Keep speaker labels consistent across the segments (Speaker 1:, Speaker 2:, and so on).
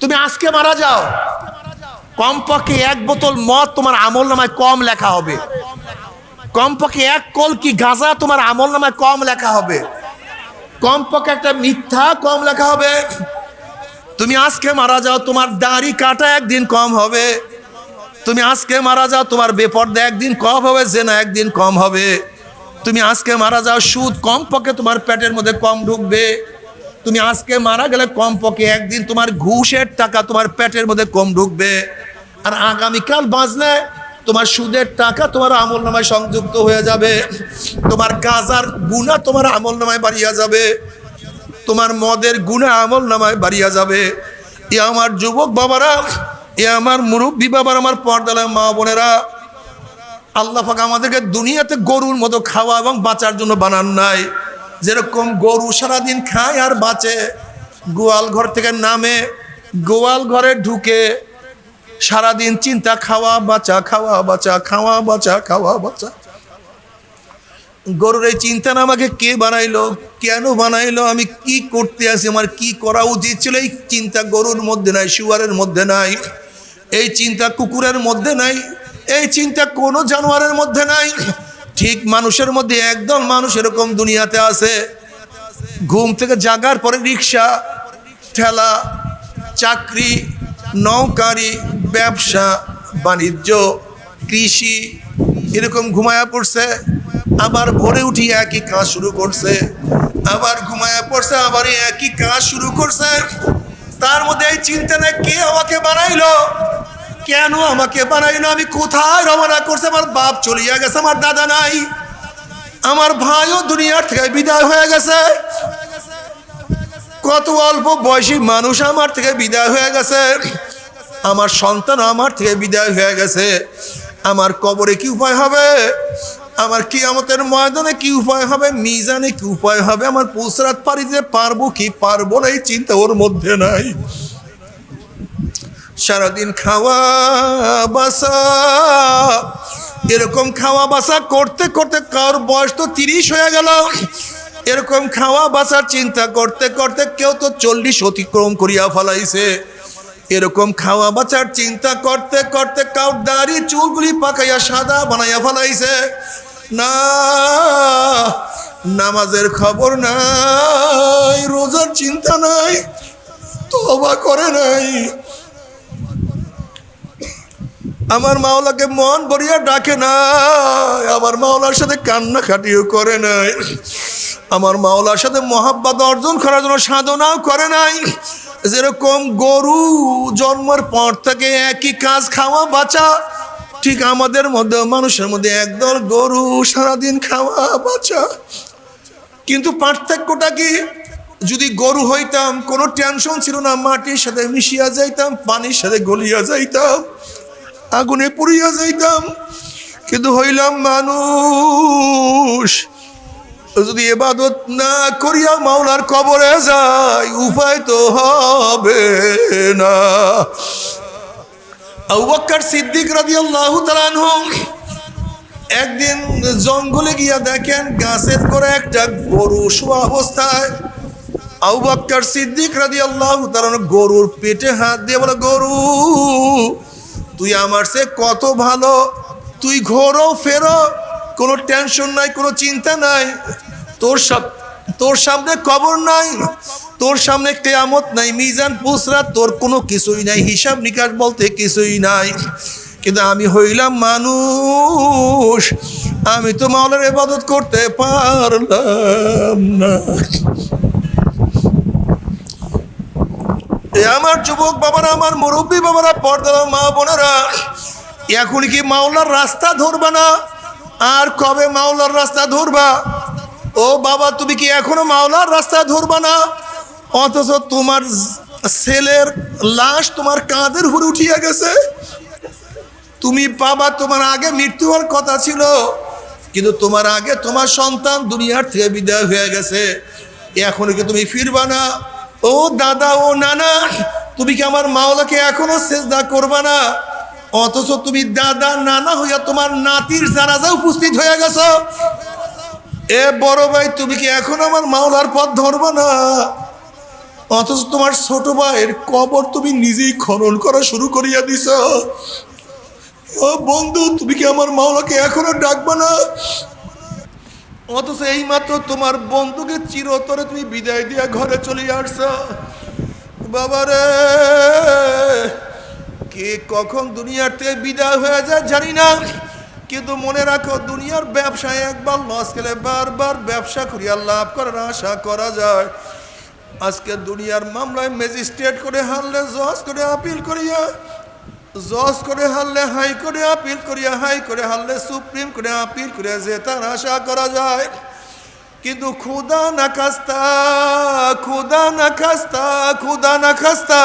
Speaker 1: তুমি আজকে মারা যাও। কমপক্ষে এক বোতল মদ তোমার আমল নামায় কম লেখা হবে। কমপক্ষে এক কল কি গাঁজা তোমার আমল নামায় কম লেখা হবে। কমপক্ষে একটা মিথ্যা কম লেখা হবে। তুমি আজকে মারা যাও, তোমার দাড়ি কাটা একদিন কম হবে। তুমি আজকে মারা যাও, তোমার বেপর্দা একদিন কম হবে, জেনা একদিন কম হবে। তুমি আজকে মারা যাও, সুদ কম পক্ষে তোমার পেটের মধ্যে কম ঢুকবে। তুমি আজকে মারা গেলে কম পক্ষে একদিন তোমার ঘুষের টাকা তোমার পেটের মধ্যে কম ঢুকবে। আর আগামীকাল বাঁচলে তোমার সুদের টাকা তোমার আমল নামায় সংযুক্ত হয়ে যাবে। তোমার গাজার গুণা তোমার আমল নামায় বাড়িয়া যাবে। তোমার মদের গুণা আমল নামায় বাড়িয়া যাবে। এ আমার যুবক বাবারা, এ আমার মুরব্বী বাবার, আমার পর্দালায় মা বোনেরা, আল্লাহ পাক আমাদেরকে দুনিয়াতে গরুর মতো খাওয়া এবং বাঁচার জন্য বানান নাই। যেরকম গরু সারাদিন খায় আর বাঁচে, গোয়াল ঘর থেকে নামে, গোয়াল ঘরে ঢুকে সারাদিন চিন্তা, খাওয়া, বাঁচা খাওয়া বাঁচা খাওয়া বাঁচা খাওয়া, বাঁচা। গরুর এই চিন্তা না আমাকে কে বানাইলো, কেন বানাইলো, আমি কি করতে আছি, আমার কি করা উচিত ছিল, এই চিন্তা গরুর মধ্যে নাই, শুয়ারের মধ্যে নাই, এই চিন্তা কুকুরের মধ্যে নাই, এই চিন্তা কোনো জানোয়ারের মধ্যে নাই। ঠিক মানুষের মধ্যে একদল মানুষ এরকম দুনিয়াতে আছে। ঘুম থেকে জাগার পরে রিক্সা, ঠেলা, চাকরি, নৌকারি, ব্যবসা, বাণিজ্য, কৃষি এরকম ঘুমায়া পড়ছে। আবার ভোরে উঠি একই কাজ শুরু করছে। আবার ঘুমায়া পড়ছে, আবার একই কাজ শুরু করছে। তার মধ্যে এই চিন্তা নেই, কে আমাকে বানাইলো? কেন আমাকে বানাই না আমি কোথায় রওনা করছে? আমার বাপ চলিয়া গেছে, আমার দাদা নাই। আমার ভাইও দুনিয়ার থেকে বিদায় হয়ে গেছে। কত অল্প বয়সী মানুষ আমার থেকে বিদায় হয়ে গেছে। আমার সন্তান আমার থেকে বিদায় হয়ে গেছে। আমার কবরে কি উপায় হবে? আমার কি কিয়ামতের ময়দানে কি উপায় হবে? মিজানে কি উপায় হবে? আমার পুসরাত পারি দিতে পারব কি পারব না এই চিন্তা ওর মধ্যে নাই। সারাদিন খাওয়া বাসা। এরকম খাওয়া বাসা করতে করতে কার বয়স তো তিরিশ হয়ে গেল। এরকম খাওয়া বাসার চিন্তা করতে করতে কেউ তো চল্লিশ অতিক্রম করিয়া ফেলাইছে। এরকম খাওয়া বাঁচার চিন্তা করতে করতে কাউ দাড়ি চুলগুলি পাকাইয়া সাদা বানাইয়া ফেলাইছে। না, নামাজের খবর নাই, রোজার চিন্তা নাই তবা করে নাই। আমার মাওলাকে মন ভরিয়া ডাকে নাই, আমার মাওলার সাথে কান্না খাটিও করে নাই, আমার মাওলার সাথে মহাব্বাদ অর্জন করার জন্য সাধনাও করে নাই। যেরকম গরু জন্মের পর থেকে একই কাজ খাওয়া বাঁচা, ঠিক আমাদের মধ্যে, মানুষের মধ্যে একদল গরু সারাদিন খাওয়া বাঁচা। কিন্তু পার্থক্যটা কি? যদি গরু হইতাম, কোনো টেনশন ছিল না, মাটির সাথে মিশিয়া যাইতাম, পানির সাথে গলিয়া যাইতাম। আগুনে পুড়িয়া যাইতাম, কিন্তু হইলাম মানুষ। যদি এবাদত না করিয়া মাওলার কবরে যাই, উপায় তো হবে না। আউবাক্কার সিদ্দিক তাআলা আনহু একদিন জঙ্গলে গিয়া দেখেন গাছের করে একটা গরু শোয়া অবস্থায় আউবাক্কার সিদ্দিক রাদিয়াল্লাহু তাআলা গরুর পেটে হাত দিয়ে বলে, গরু তুই আমার সে কত ভালো? তুই ঘোরো, ফেরো, কোনো টেনশন নাই, কোনো চিন্তা নাই। তোর সব তোর সামনে কবর নাই, তোর সামনে কেয়ামত নাই, মিজান পুসরা তোর কোনো কিছুই নাই, হিসাব নিকাশ বলতে কিছুই নাই। কিন্তু আমি হইলাম মানুষ, আমি তো মাওলার ইবাদত করতে পারলাম না। এ আমার যুবক বাবারা, আমার মুরব্বী বাবারা, পর্দার মা বোনেরা, এখন কি মাওলার রাস্তা ধরবা না? আর কবে মাওলার রাস্তা ধরবা? ও বাবা, তুমি কি এখনও মাওলার রাস্তা ধরবা না? অথচ তোমার ছেলের লাশ তোমার কাঁধের উপরে উঠিয়া গেছে। তুমি বাবা, তোমার আগে মৃত্যু হওয়ার কথা ছিল, কিন্তু তোমার আগে তোমার সন্তান দুনিয়ার থেকে বিদায় হয়ে গেছে। এখন কি তুমি ফিরবা না? ও দাদা, ও নানা, তুমি কি আমার মাওলাকে এখনও চেষ্টা করবা না? অথচ তুমি দাদা, নানা হইয়া তোমার নাতির জানাজা উপস্থিত হয়ে গেছো। এ বড় ভাই, তুমি কি এখন আমার মাওলার পথ ধরবো না? অথচ তোমার ছোট ভাইয়ের কবর তুমি নিজেই খনন করা শুরু করিয়া দিছ। ও বন্ধু, তুমি কি আমার মাওলাকে এখনও ডাকবা না? অথচ এই মাত্র তোমার বন্ধুকে চিরতরে তুমি বিদায় দিয়া ঘরে চলে আসছ। বাবারে কে কখন দুনিয়ার থেকে বিদায় হয়ে যায় জানি না। কিন্তু মনে রাখো, দুনিয়ার ব্যবসায় একবার লস খেলে বারবার ব্যবসা করিয়া লাভ করার আশা করা যায়। আজকে দুনিয়ার মামলায় ম্যাজিস্ট্রেট করে হারলে, জজ করে আপিল করিয়া জজ করে হারলে, হাই করে আপিল করিয়া, হাই করে হারলে, সুপ্রিম করে আপিল করিয়া যে তার আশা করা যায়। কিন্তু খুদা না খাস্তা খুদা না খাস্তা খুদা না খাস্তা।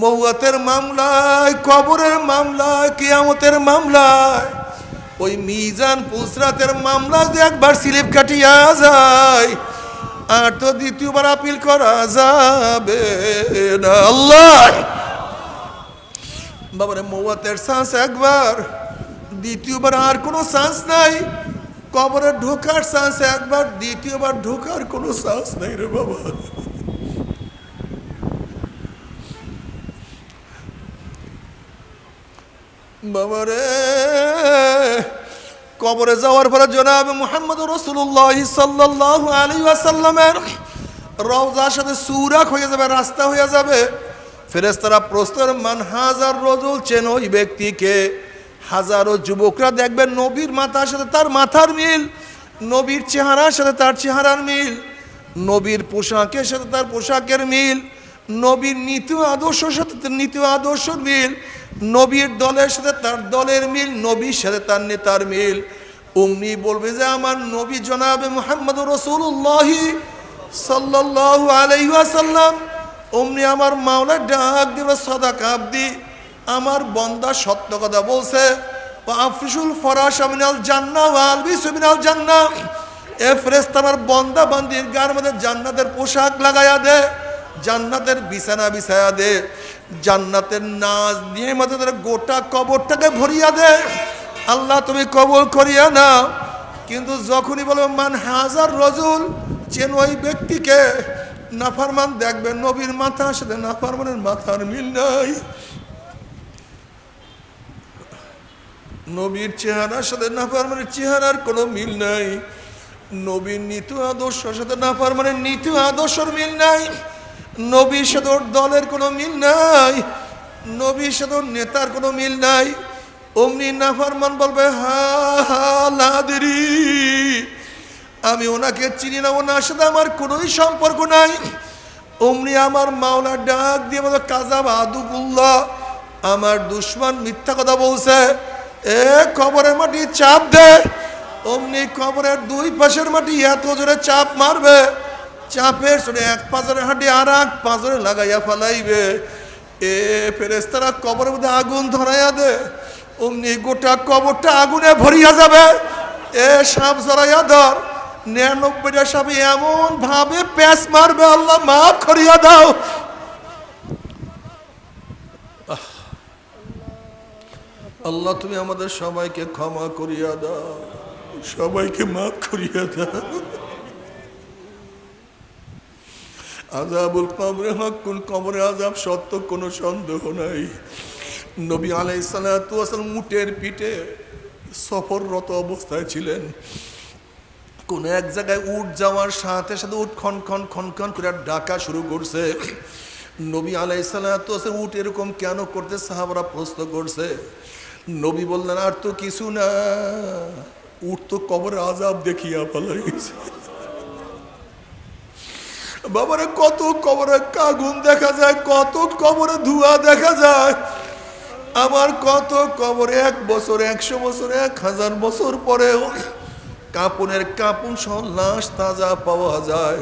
Speaker 1: মৌয়াতের মামলায়, কবরের মামলায়, কিয়ামতের মামলায়, ওই মিজান পুসরাতের মামলা যে একবার স্লিপ কাটিয়া যায়, আর তো দ্বিতীয়বার আপিল করা যাবে না। আল্লাহ! বাবারে, মৌয়াতের চান্স একবার, দ্বিতীয়বার আর কোনো চান্স নাই। কবরে ঢোকার চান্স একবার, দ্বিতীয়বার ঢোকার কোনো চান্স নাই রে বাবা। বাবারে, কবরে যাওয়ার পরে জনাব মোহাম্মদ রসুল্লাহ সাল্লাহ আলী আসাল্লামের রওজার সাথে সুরাক হয়ে যাবে, রাস্তা হয়ে যাবে। ফেরেস্তারা প্রস্তর মান হাজার রজুল চেন ওই ব্যক্তিকে। হাজারো যুবকরা দেখবেন নবীর মাথার সাথে তার মাথার মিল, নবীর চেহারার সাথে তার চেহারার মিল, নবীর পোশাকের সাথে তার পোশাকের মিল, নবীর নীতি আদর্শের সাথে নীতি আদর্শের মিল, নবীর দলের সাথে তার দলের মিল, নবীর সাথে তার নেতার মিল। অমনি বলবে যে, আমার নবী জনাবে মোহাম্মদ রসুল্লাহি সাল্লাহ আলাইসাল্লাম অমনি আমার মাওলা ডাক দিবে সদা কাবদি আমার বন্দা সত্য কথা বলছে। আফিসুল ফরাস আমিনাল জান্না আলবি সুমিনাল জান্না এ ফ্রেস্ত আমার বন্দা বান্দির গার মধ্যে জান্নাতের পোশাক লাগাইয়া দে, জান্নাতের বিছানা বিছায়া দে, জান্নাতের নাচ দিয়ে মধ্যে তারা গোটা কবরটাকে ভরিয়া দে। আল্লাহ তুমি কবর করিয়া নাও। কিন্তু যখনই বলব, মান হাজার রজুল, চেন ওই ব্যক্তিকে নাফারমান দেখবেন, নবীর মাথার সাথে নাফারমানের মাথার মিল নাই। নবীর চেহারার সাথে নাফারমানের চেহারার কোনো মিল নাই। নবীর নীতি আদর্শের সাথে নাফারমানের নীতি আদর্শের মিল নাই। নবীর সাথে দলের কোনো মিল নাই। নবীর সাথে নেতার কোনো মিল নাই। অমনি নাফারমান বলবে, হা হা, লাদেরি। আমি ওনাকে চিনি না, ওনার সাথে আমার কোনোই সম্পর্ক নাই। অমনি আমার মাওলা ডাক দিয়ে বলে, কাজাব আদুবুল্লাহ, আমার দুশ্মন মিথ্যা কথা বলছে। এ কবরের মাটি চাপ দে। অমনি কবরের দুই পাশের মাটি এত জোরে চাপ মারবে। চাপের সরে এক পাঁচরের হাঁটি আর এক পাঁচরে লাগাইয়া ফেলাইবে। এ ফেরেস্তারা কবরের মধ্যে আগুন ধরাইয়া দে। অমনি গোটা কবরটা আগুনে ভরিয়া যাবে। এ সাপ জড়াইয়া ধর। নিরানব্বইটা সাপে এমন ভাবে প্যাঁচ মারবে, আল্লাহ মাফ করিয়া দাও। আল্লাহ, তুমি আমাদের সবাইকে ক্ষমা করিয়া দাও। সবাইকে মাফ করিয়া দাও। আজাবুল কবরে হকুন কবরে আজাব সত্য, কোনো সন্দেহ নাই। নবী আলাই সালাম উটের পিঠে সফররত অবস্থায় ছিলেন। কোন এক জায়গায় উঠ যাওয়ার সাথে সাথে উঠ খন খন খন খন করে ডাকা শুরু করছে। নবী আলাই সালাম উঠ এরকম কেন করতে সাহাবরা প্রশ্ন করছে। নবী বললেন, আর তো কিছু না উঠ তো কবরে আজাব দেখিয়া ফেলা গেছে বাবারে, কত কবরে কাগুন দেখা যায়, কত কবরে ধোঁয়া দেখা যায়। আমার কত কবরে এক বছর, একশো বছর, এক হাজার বছর পরেও কাপনের কাপুন সহ লাশ তাজা পাওয়া যায়।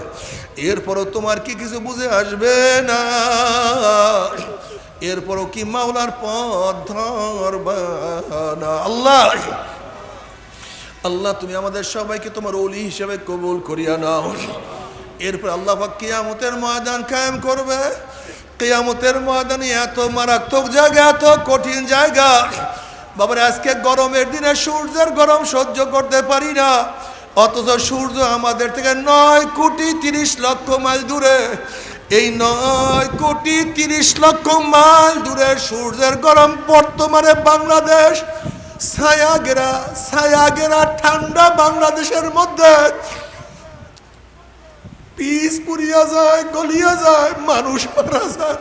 Speaker 1: এরপরও তোমার কি কিছু বুঝে আসবে না? এরপরও কি মাওলার পথ ধরবা না? আল্লাহ! আল্লাহ, তুমি আমাদের সবাইকে তোমার অলি হিসেবে কবুল করিয়া নাও। এরপর আল্লাহ কিয়ামতের ময়দান কায়েম করবে। কিয়ামতের ময়দানে এত মারাত্মক জায়গা, এত কঠিন জায়গা বাবার, আজকে গরমের দিনে সূর্যের গরম সহ্য করতে পারি না। অথচ সূর্য আমাদের থেকে নয় কোটি তিরিশ লক্ষ মাইল দূরে। এই নয় কোটি তিরিশ লক্ষ মাইল দূরে সূর্যের গরম বর্তমানে বাংলাদেশ। ছায়াগেরা ছায়াগেরা ঠান্ডা বাংলাদেশের মধ্যে। পিস পুড়িয়া যায়, গলিয়া যায়, মানুষ মারা যায়।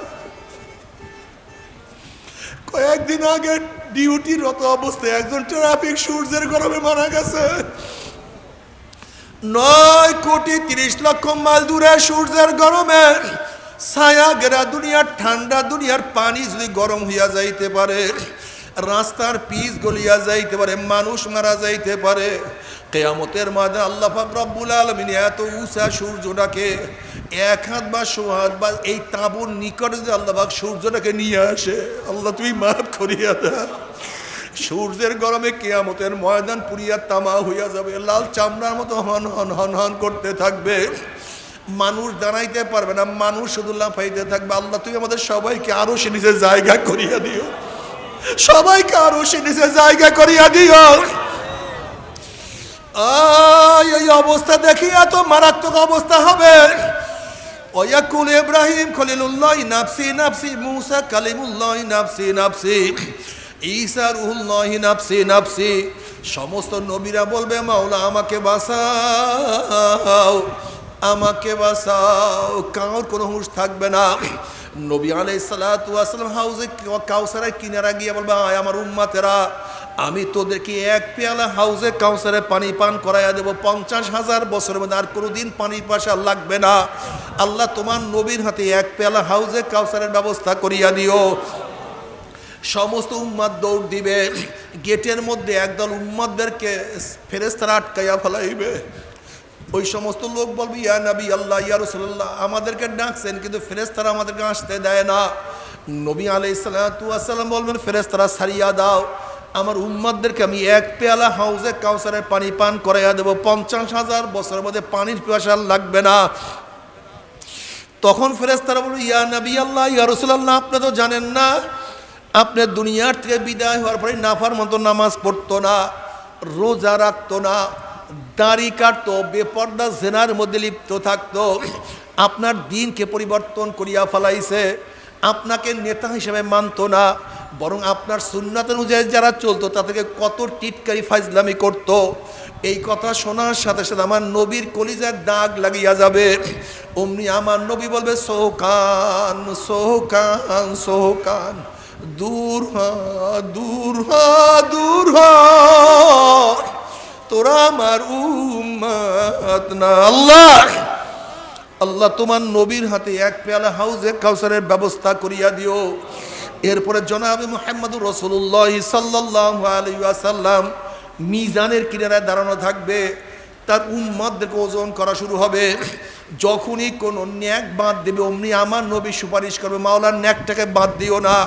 Speaker 1: কয়েকদিন আগে ডিউটিরত অবস্থায় একজন ট্রাফিক সূর্যের গরমে মারা গেছে। নয় কোটি তিরিশ লক্ষ মাইল দূরে সূর্যের গরমে ছায়া গেরা দুনিয়ার ঠান্ডা দুনিয়ার পানি যদি গরম হইয়া যাইতে পারে রাস্তার পিচ গলিয়া যাইতে পারে, মানুষ মারা যাইতে পারে। কেয়ামতের মাঝে আল্লাহ পাক রব্বুল আলমিন এত উঁচা সূর্যটাকে এক হাত বা শো হাত বা এই তাঁবুর নিকটে যে আল্লাহ পাক সূর্যটাকে নিয়ে আসে, আল্লাহ তুমি মাফ করিয়া দেয় সূর্যের গরমে কেয়ামতের ময়দান পুরিয়া তামা হইয়া যাবে, লাল চামড়ার মতো হন হন হন হন করতে থাকবে। মানুষ দাঁড়াইতে পারবে না, মানুষ শুধু লাফাইতে থাকবে। আল্লাহ তুই আমাদের সবাইকে আরও সে নিজের জায়গা করিয়া দিও। সবাইকে আরও সে নিজের জায়গা করিয়া দিও। এই অবস্থা দেখি এত মারাত্মক অবস্থা হবে। ওয়াকুল ইব্রাহিম খলিলুল্লাহ নাফসি নাফসি মুসা কালিমুল্লাহ নাফসি নাফসি ঈসা রুহুল্লাহ নাফসি নাফসি সমস্ত নবীরা বলবে, মাওলা, আমাকে বাঁচাও আমাকে বাঁচাও কাউর কোনো হুঁশ থাকবে না। নবী আলাই সালাতাম হাউজে কাউসারের কিনারা গিয়ে বলবে, আয় আমার উম্মাতেরা, আমি তোদেরকে এক পেয়ালা হাউজে কাউসারে পানি পান করাইয়া দেবো। পঞ্চাশ হাজার বছরের মধ্যে আর কোনোদিন পানি পাশা লাগবে না। আল্লাহ তোমার নবীর হাতে এক পেয়ালা হাউজে কাউসারের ব্যবস্থা করিয়া দিও। সমস্ত উম্মাদ দৌড় দিবে। গেটের মধ্যে একদল উম্মাদদেরকে ফেরেস্তারা আটকাইয়া ফেলাইবে। ওই সমস্ত লোক বলবে, ইয়া নবী আল্লাহ, ইয়া রসুল্লাহ আমাদেরকে ডাকছেন, কিন্তু ফেরেস্তারা আমাদেরকে আসতে দেয় না। নবী আলাই সাল্লাম বলবেন ফেরেস্তারা সারিয়া দাও, আমার উম্মাদদেরকে আমি এক পেয়ালা হাউজে কাউসারের পানি পান করাইয়া দেবো। পঞ্চাশ হাজার বছরের মধ্যে পানির পিপাসা লাগবে না। তখন ফেরেস্তারা বলবে, ইয়া নবী আল্লাহ, ইয়া রসুল্লাহ আপনি তো জানেন না, আপনি দুনিয়ার থেকে বিদায় হওয়ার পরে নাফার মতো নামাজ পড়তো না, রোজা রাখতো না দাড়ি কাটতো বেপর্দা জেনার মধ্যে লিপ্ত থাকতো। আপনার দিনকে পরিবর্তন করিয়া ফেলাইছে। আপনাকে নেতা হিসেবে মানতো না। বরং আপনার সুন্নাত অনুযায়ী যারা চলতো তাদেরকে কত টিটকারি ফাইজলামি করতো। এই কথা শোনার সাথে সাথে আমার নবীর কলিজার দাগ লাগিয়া যাবে। অমনি আমার নবী বলবে সোহকান সোহকান সোহকান দূর হ দূর হ দূর হ। তোরা আমার উম্মাত না, আল্লাহ। আল্লাহ তোমার নবীর হাতে এক পেয়ালা হাউজে কাউসারের ব্যবস্থা করিয়া দিও। এরপরে জনাবে মোহাম্মদুর রসুল্লাহ সাল্লাহ আলাইসাল্লাম মিজানের কিনারায় দাঁড়ানো থাকবে। তার উম্মাদদেরকে ওজন করা শুরু হবে। যখনই কোনো ন্যাক বাঁধ দেবে, অমনি আমার নবী সুপারিশ করবে, মাওলার ন্যাকটাকে বাদ দিও না।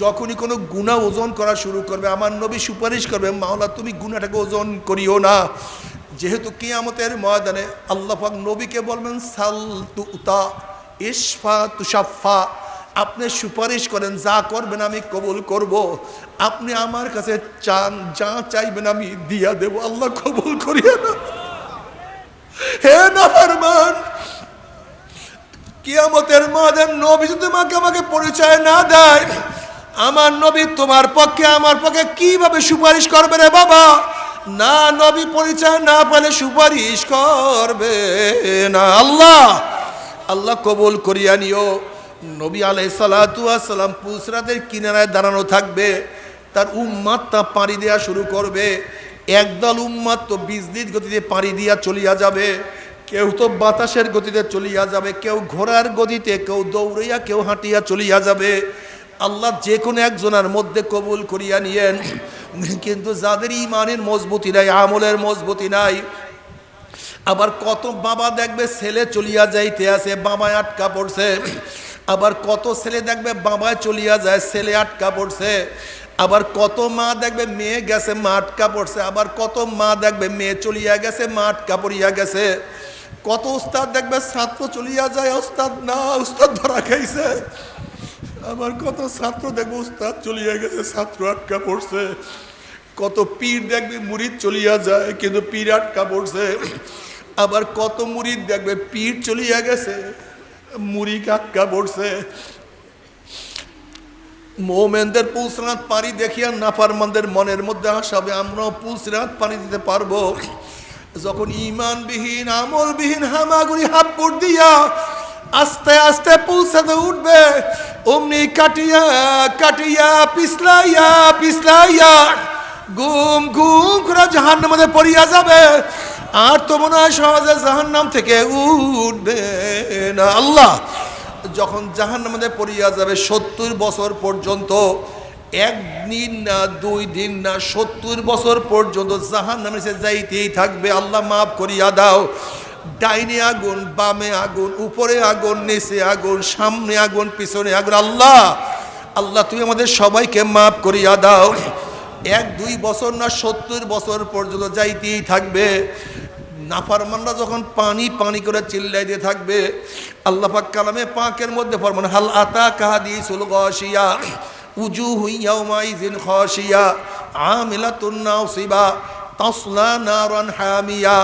Speaker 1: যখনই কোনো গুণা ওজন করা শুরু করবে, আমার নবী সুপারিশ করবে, মাওলা তুমি গুণাটাকে ওজন করিও না যেহেতু কিয়ামতের ময়দানে আল্লাহ পাক নবীকে বলবেন সাল তুতা ইসফা তুষাফা আপনি সুপারিশ করেন, যা করবেন আমি কবুল করব। আপনি আমার কাছে চান, যা চাইবেন আমি দিয়া দেব, আল্লাহ কবুল করিয়া না হে নাফরমান, কিয়ামতের ময়দান নবী যদি তোমাকে আমাকে পরিচয় না দেয় আমার নবী তোমার পক্ষে, আমার পক্ষে কীভাবে সুপারিশ করবে রে বাবা? না নবী পরিচয় না পেলে সুপারিশ করবে না। আল্লাহ আল্লাহ কবুল করিয়া নিও। নবী আলাই সালাম পুসরাতের কিনারায় দাঁড়ানো থাকবে, তার উম্মাত তা পাড়ি দেওয়া শুরু করবে। একদল উম্মাত তো বিজলির গতিতে পাড়ি দিয়া চলিয়া যাবে, কেউ তো বাতাসের গতিতে চলিয়া যাবে, কেউ ঘোড়ার গতিতে, কেউ দৌড়িয়া কেউ হাঁটিয়া চলিয়া যাবে। আল্লাহ যে কোনো একজনের মধ্যে কবুল করিয়া নিয়েন। কিন্তু যাদের ইমানের মজবুতি নাই, আমলের মজবুতি নাই, আবার কত বাবা দেখবে ছেলে চলিয়া যাইতে আছে, বাবায় আটকা পড়ছে। আবার কত ছেলে দেখবে বাবায় চলিয়া যায়, ছেলে আটকা পড়ছে। আবার কত মা দেখবে মেয়ে গেছে, মা আটকা পড়ছে। আবার কত মা দেখবে মেয়ে চলিয়া গেছে, মা আটকা পড়িয়া গেছে। কত উস্তাদ দেখবে ছাত্র চলিয়া যায়, উস্তাদ, না, উস্তাদ ধরা খাইছে। আবার কত ছাত্র দেখবে, উস্তাদ চলিয়া গেছে, ছাত্র আটকা পড়ছে। কত পীর দেখবে মুরিদ চলিয়া যায়, কিন্তু পীর আটকা পড়ছে। আবার কত মুরিদ দেখবে, পীর চলিয়া গেছে মুড়ি কাক্কা পড়ছে। মোমেনদের পুলসরাত পানি দেখিয়া নাফারমানদের মনের মধ্যে আসাবে আমরাও পুলসরাত পানি দিতে পারব। যখন ইমানবিহীন আমলবিহীন, হামাগুড়ি হাপ্পুর দিয়া আস্তে আস্তে পুলসাতে উঠবে। অমনি কাটিয়া কাটিয়া, পিছলাইয়া পিছলাইয়া গুম গুম করে জাহান্নার মধ্যে পড়িয়া যাবে। আর তো মনে হয় সহজে জাহান্নাম থেকে উঠবে না। আল্লাহ, যখন জাহান্নার মধ্যে পড়িয়া যাবে সত্তর বছর পর্যন্ত একদিন না দুই দিন না সত্তর বছর পর্যন্ত জাহান নামে সে যাইতেই থাকবে। আল্লাহ মাফ করিয়া দাও। ডাইনে আগুন, বামে আগুন, উপরে আগুন, নিচে আগুন, সামনে আগুন, পিছনে আগুন। আল্লাহ আল্লাহ, তুমি আমাদের সবাইকে মাফ করিয়া দাও। এক, দুই বছর না, সত্তর বছর পর্যন্ত যাইতেই থাকবে। নাফারমানরা যখন পানি পানি করে চিল্লাই দিয়ে থাকবে, আল্লাহ পাক কালামে পাকের মধ্যে ফরমান, হাল আতা কাহাদি সুল গসিয়া উজু হুইয়া মাইজিন খসিয়া আমিলাতুন নাসিবা তাসলা নারান হামিয়া।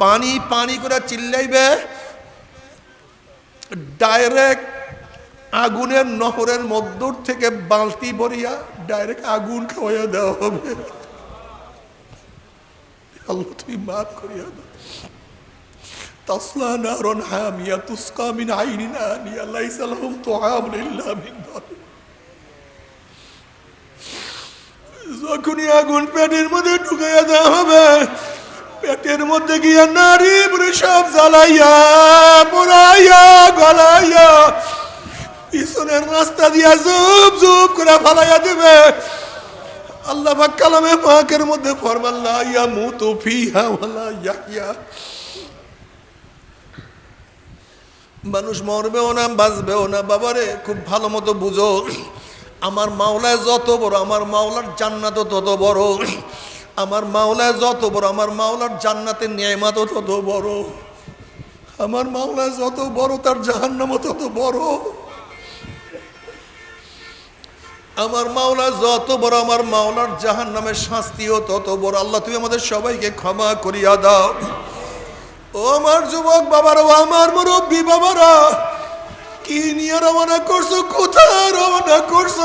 Speaker 1: পানি পানি করে চিল্লাইবে। ডাইরেক্ট আগুনের নহরের মদ্দুর থেকে বালতি বরিয়া ডাইরেক্ট আগুন খাওয়াইয়া দেওয়া হবে। আল্লাহ তুমি মাফ করিয়া দাও। মিন আইনিন আনিয়া লাইসা লাহুম তুআমুন ইল্লা মিন যখনই আগুন পেটের মধ্যে ঢুকাইয়া দেওয়া হবে পেটের মধ্যে গিয়া নারী সব জ্বালাইয়া পোড়াইয়া গলাইয়া, পিছনের রাস্তা দিয়া জুপ জুপ করে ফালাইয়া দেবে। আল্লাহ পাক কালামে পাকের মধ্যে ফরমাল্লা ইয়া তো ফিহা ওয়ালা ইয়াহিয়া মানুষ মরবেও না, বাঁচবেও না। বাবারে, খুব ভালো মতো বুঝো। আমার মাওলায় যত বড়, আমার মাওলার জান্নাতও তত বড়। আমার মাওলা যত বড়, আমার মাওলার জান্নাতের ন্যায়মাতও তত বড়। আমার মাওলা যত বড়, তার জাহান্নামও তত বড়। আমার মাওলা যত বড়, আমার মাওলার জাহান নামের শাস্তিও তত বড়। আল্লাহ, তুমি আমাদের সবাইকে ক্ষমা করিয়া দাও। ও আমার যুবক বাবারা, ও আমার মুরব্বী বাবারা, কি নিয়ে রওনা করছ, কোথায় রওনা করছ?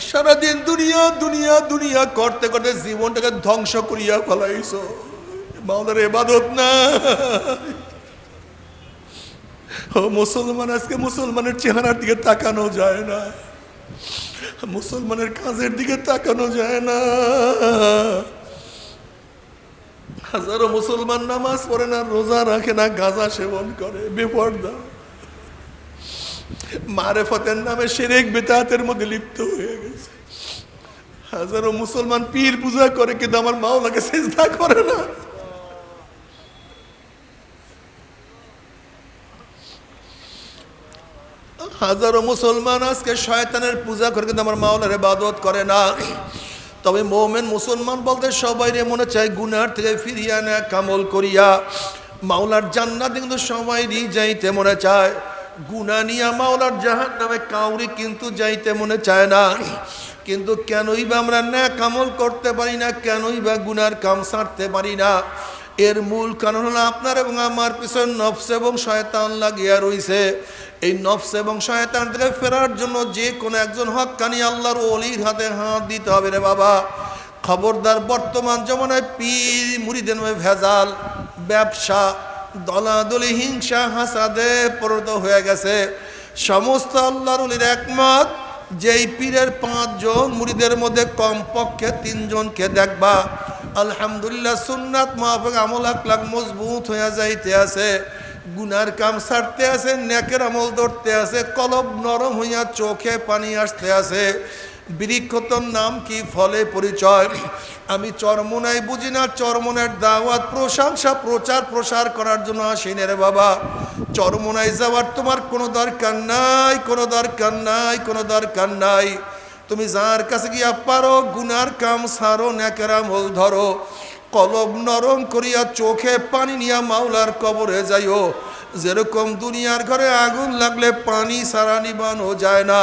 Speaker 1: সারাদিন দুনিয়া দুনিয়া দুনিয়া করতে করতে জীবনটাকে ধ্বংস করিয়া ফেলাইছো। মাওলার এবাদত না ও মুসলমান, আজকে মুসলমানের চেহারার দিকে তাকানো যায় না। মুসলমানের কাজের দিকে তাকানো যায় না। হাজারো মুসলমান নামাজ পড়ে না, রোজা রাখে না, গাঁজা সেবন করে, বেপর্দা। মারেফতের নামে সেরেক বেতাহাতের মধ্যে লিপ্ত হয়ে গেছে। হাজারো মুসলমান পীর পূজা করে, কিন্তু আমার মাওলাকে চেষ্টা করে না। হাজারো মুসলমান আজকে শয়তানের পূজা করে, কিন্তু আমার মাওলার ইবাদত করে না। তবে মোমেন মুসলমান বলতে সবাই রে মনে চায়, গুনার থেকে ফিরিয়া না কামল করিয়া। মাওলার জান্নাত কিন্তু সবাইরই যাইতে মনে চায়। গুনা নিয়া মাওলার জাহান নামে কাউরি কিন্তু যাইতে মনে চায় না। কিন্তু কেনই বা আমরা না কামল করতে পারি না, কেনই বা গুনার কাম সারতে পারি না। এর মূল কারণ হলো আপনার এবং আমার পিছনে নফস এবং শয়তান লাগিয়া রইছে। এই নফস এবং শয়তান থেকে ফেরার জন্য যে কোনো একজন হক্কানি আল্লাহর অলির হাতে হাত দিতে হবে রে বাবা। খবরদার বর্তমান জমানায় পীর মুড়িদের ভেজাল, ব্যবসা দলাদলি, হিংসা, হাসাদে পরিণত হয়ে গেছে। সমস্ত আল্লাহর অলির একমত, যেই পীরের পাঁচজন মুড়িদের মধ্যে কমপক্ষে তিনজনকে দেখবা। আলহামদুলিল্লাহ, সুন্নাত মাহফিক আমল আকলাক মজবুত হয়ে যাইতে আছে। গুনার কাম ছাড়তে আছে, নেকের আমল ধরতে আছে, কলব নরম হইয়া চোখে পানি আসতে আছে। বৃক্ষতর নাম কি ফলে পরিচয়? আমি চরমনাই বুঝি না, চরমনের দাওয়াত, প্রশংসা, প্রচার, প্রসার করার জন্য আসিনি রে বাবা। চরমনাই যাওয়ার তোমার কোনো দরকার নাই, কোনো দরকার নাই, কোনো দরকার নাই। তুমি যার কাছে গিয়া পারো, গুনার কাম সারো নেকের আমল ধরো। কলব নরম করিয়া চোখে পানি নিয়া মাওলার কবরে যাইও। যেরকম দুনিয়ার ঘরে আগুন লাগলে পানি সারা নিবানো যায় না।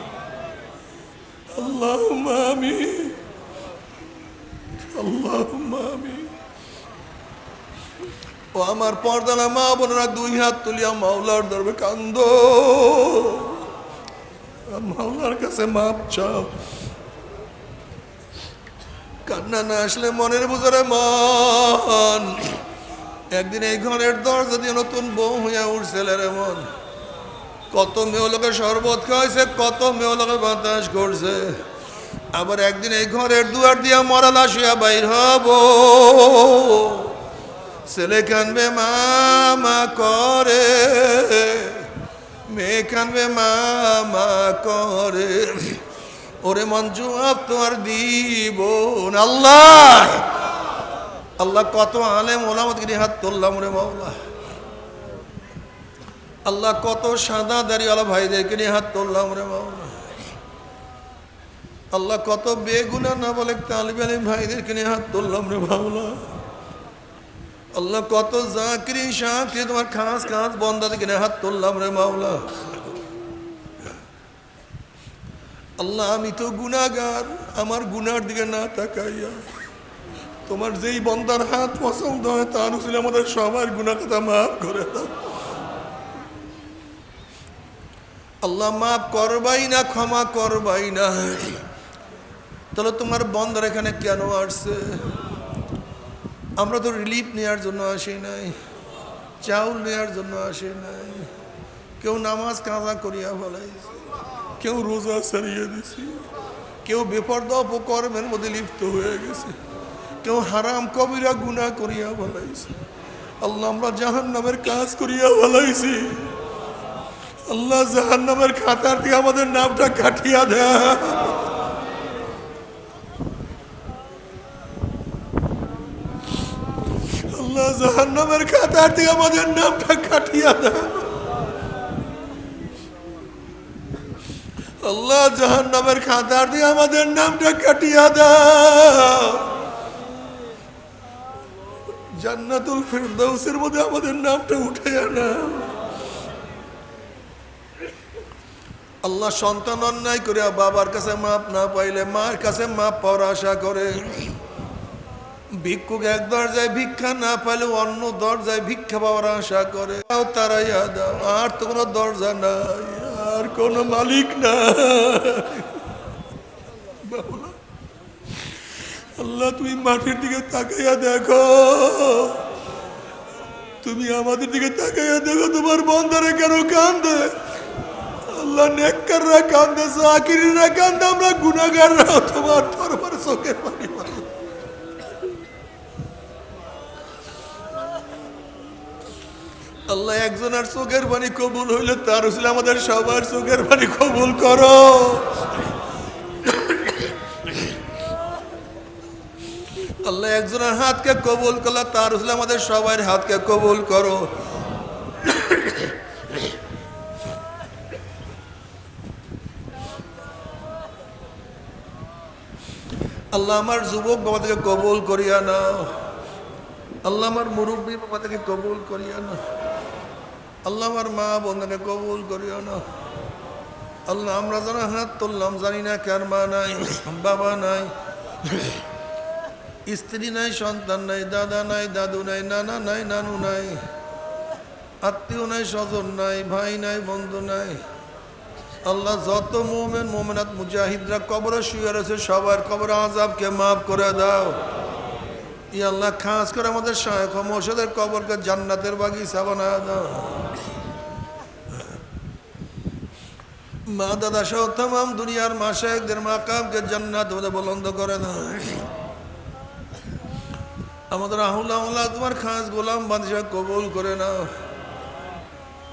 Speaker 1: আল্লাহ আমিন আল্লাহ আমিন ও আমার পর্দানা মা বোনেরা দুই হাত তুলিয়া মাওলার দরবে কান্দ। মাওলার কাছে মাপ চাও। কান্না না আসলে মনের বুঝারে মন। একদিন এই ঘরের দরজা দিয়ে নতুন বউ হইয়া উঠছিল রে মন। কত মেয়লোকে শরবত খাওয়াইছে, কত মেয়লোকে বাতাস করছে। আবার একদিন এই ঘরের দুয়ার দিয়া মরা লাশ হইয়া বাইর হব। ছেলে কানবে, মামা করে। মেয়ে কানবে, মামা করে। ওরে মন জবাব তোমার দিব। আল্লাহ! আল্লাহ কত আলেম ওলামতগিরি হাত তুললাম রে মাওলা। আল্লাহ কত সাদা দাড়িওয়ালা ভাইদেরকে নিয়ে হাত তুললাম রে মাওলা আল্লাহ কত বেগুনা না বলে তালিব আলিম ভাইদেরকে নিয়ে হাত তুললাম রে মাওলা আল্লাহ কত জাকরি শাকরি তোমার খাস খাস বন্দাদের কিনে হাত তুললাম রে মাওলা আল্লাহ, আমি তো গুনাগার আমার গুনার দিকে না তাকাইয়া তোমার যেই বন্দার হাত পছন্দ হয় তার ছিল আমাদের সবার গুণা কথা মাফ করে দাও। আল্লাহ মাফ করবাই না, ক্ষমা করবাই না। তাহলে তোমার বন্দার এখানে কেন আসছে? আমরা তো রিলিফ নেওয়ার জন্য আসি নাই, চাউল নেওয়ার জন্য আসি নাই। কেউ নামাজ কাজা করিয়া ফেলাইছে, কেউ রোজা সারিয়ে দিছি, কেউ বেপর্দা অপকর্মের মধ্যে লিপ্ত হয়ে গেছে, কেউ হারাম কবিরা গুণা করিয়া ফেলাইছে। আল্লাহ আমরা জাহান নামের কাজ করিয়া ফেলাইছি। আল্লাহ জাহান নামের খাতার দিয়ে আমাদের নামটা কাটিয়া দেয়। আল্লাহ জাহান্নামের খাতার দিয়ে আমাদের নামটা কাটিয়া দাও আল্লাহ জাহান্নামের খাতার দিয়ে আমাদের নামটা কাটিয়া দাও জান্নাতুল ফেরদাউসের মধ্যে আমাদের নামটা উঠে না আল্লাহ সন্তান অন্যায় করে বাবার কাছে মাপ না পাইলে মার কাছে মাপ পাওয়ার আশা করে। ভিক্ষুক এক দরজায় ভিক্ষা না পেলে অন্য দরজায় ভিক্ষা পাওয়ার আশা করে। তারাইয়া দাও, আর তো কোনো দরজা নাই, আর কোনো মালিক না আল্লাহ, তুমি মাটির দিকে তাকাইয়া দেখো। তুমি আমাদের দিকে তাকাইয়া দেখো, তোমার বন্ধারে কেন কান্দে? আল্লাহ নেককাররা কান্দে জাকিরিরা কান্দে আমরা গুনাগাররা তোমার দরবার চোখের পানি আল্লাহ একজনের চোখের পানি কবুল হইলে তার হইলে আমাদের সবার চোখের পানি কবুল করো। আল্লাহ একজনের হাতকে কবুল করলে তার হইলে আমাদের সবার হাতকে কবুল করো। আল্লাহ আমার যুবক বাবাদেরকে কবুল করিয়া নাও। আল্লাহ আমার মুরব্বী বাবাদেরকে কবুল করিয়া না আল্লাহ আমার মা বোনকে কবুল করিও না আল্লাহ আমরা যারা হাত তুললাম, জানি না কার মা নাই, বাবা নাই, স্ত্রী নাই, সন্তান নাই, দাদা নাই, দাদু নাই, নানা নাই, নানু নাই, আত্মীয় নাই, স্বজন নাই, ভাই নাই, বন্ধু নাই আল্লাহ যত মোমেন, মোমেনাত মুজাহিদরা কবরে শুয়ে রয়েছে, সবার কবর আজাবকে মাফ করে দাও। ই আল্লাহ খাস করে আমাদের শায়খ মৌসুদের কবরকে জান্নাতের বাগিচা বানা দাও। মা দাদা সহ তাম দুনিয়ার মা শেখদের মাকামকে জান্নাত ওদের বলন্দ করে দাও। আমাদের আহুল্লাহ তোমার খাস গোলাম বাদশাহ কবুল করে নাও।